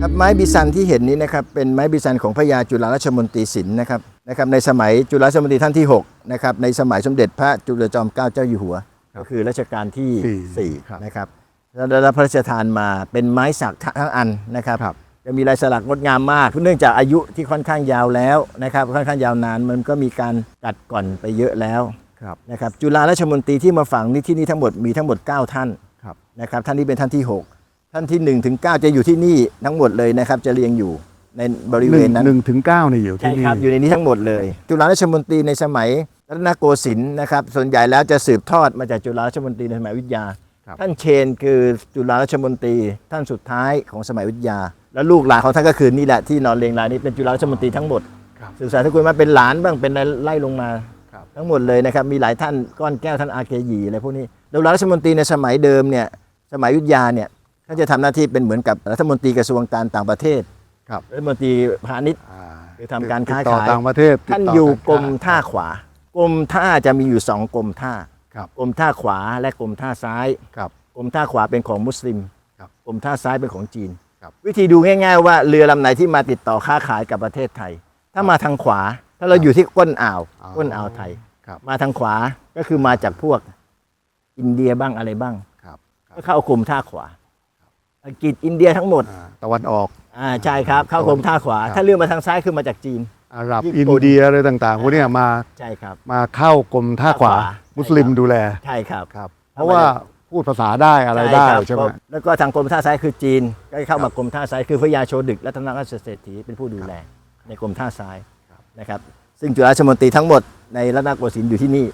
ครับไม้บิซันที่เห็นนี้นะครับเป็นไม้บิซันของพระยาจุฬาราชมนตรีศิลป์นะครับนะครับในสมัยจุฬาราชมนตรีท่านที่6นะครับในสมัยสมเด็จพระจุลจอมเกล้าเจ้าอยู่หัว ก็คือรัชกาลที่สี่4ครับนะครับแล้วได้รับพระราชทานมาเป็นไม้สักทั้งอันนะครับ ครับ จะมีลายสลักงดงามมาก เนื่องจากอายุที่ค่อนข้างยาวแล้วนะครับ ค่อนข้างยาวนานมันก็มีการตัดก่อนไปเยอะแล้ว ครับนะครับจุฬาราชมนตรีที่มาฝังนี่ที่นี่ทั้งหมดมีทั้งหมด 9 ท่านครับนะครับท่านที่เป็นท่านที่ 6 ท่านที่ 1 ถึง 9 จะอยู่ที่นี่ทั้งหมดเลยนะครับจะเรียงอยู่ในบริหเวนึ่ณงนั้นหนึ่งถึงเก้าเนี่ยอยู่ที่ใช่นี่ครับอยู่ในนี้ทั้งหมดเลย จุฬาราชมนตรีในสมัยรัตนโกสินทร์นะครับส่วนใหญ่แล้วจะสืบทอดมาจากจุฬาราชมนตรีในสมัยอยุทธยา ท่านเชนคือจุฬาราชมนตรีท่านสุดท้ายของสมัยอยุทธยา แล้วลูกหลานของท่านก็คือนี่แหละที่นอนเรียงรายนี้เป็นจุฬาราชมนตรีทั้งหมดครับศึกษาทุกคนมาเป็นหลานบ้างเป็นอะไรไล่ลงมาครับ ทั้งหมดเลยนะครับมีหลายท่านก้อนแก้วท่านอาเกยีอะไรพวกนี้แล้วรัฐมนตรีในสมัยเดิมเนี่ยสมัยอยุทธยาเนี่ยท่านจะทำหน้าที่เป็นเหมือนกับรัฐมนตรีกระทรวงการต่างประเทศครับรัฐมนตรีพาณิชย์อ่าคือทำการค้าติดต่อขายต่างประเทศท่านติดต่อยู่กรมค้ท่าขวากรมท่าจะมีอยู่สองกรมท่าครับกรมท่าขวาและกรมท่าซ้ายครับกรมท่าขวาเป็นของมุสลิมครับกรมท่าซ้ายเป็นของจีนครับวิธีดูง่าย ๆ ว่าเรือลำไหนที่มาติดต่อค้าขายกับประเทศไทย ถ้ามาทางขวา ถ้าเราอยู่ที่ก้นอ่าวอ๋อก้นอ่าวไทยครับ มาทางขวาก็คือมาจากพวกอินเดียบ้างอะไรบ้างครับครับก็เข้ากรมท่าขวา อังกฤษอินเดียทั้งหมดอ่าตะวันออกอ่าใช่ครับ เข้ากรมท่าขวาครับถ้าเรือมาทางซ้ายคือมาจากจีนอาหรับญี่อินปุ่นเดียอะไรต่างๆพวกเนี้ยมาใช่ครับมาเข้ากรมท่าขวาท่าขวามุสลิมใช่ครับดูแลใช่ครับครับ เพราะว่าพูดภาษาได้อะไรใช่ได้ครับใช่ไหมก็แล้วก็ทางกรมท่าซ้ายคือจีน ก็เข้ามากรมท่าซ้ายคือพระยาโชดึกรัตนราชเศรษฐีเป็นผู้ดูแลในกรมท่าซ้ายนะครับ ซึ่งจุฬาราชมนตรีทั้งหมด ในรัตนโกสินทร์อยู่ที่นี่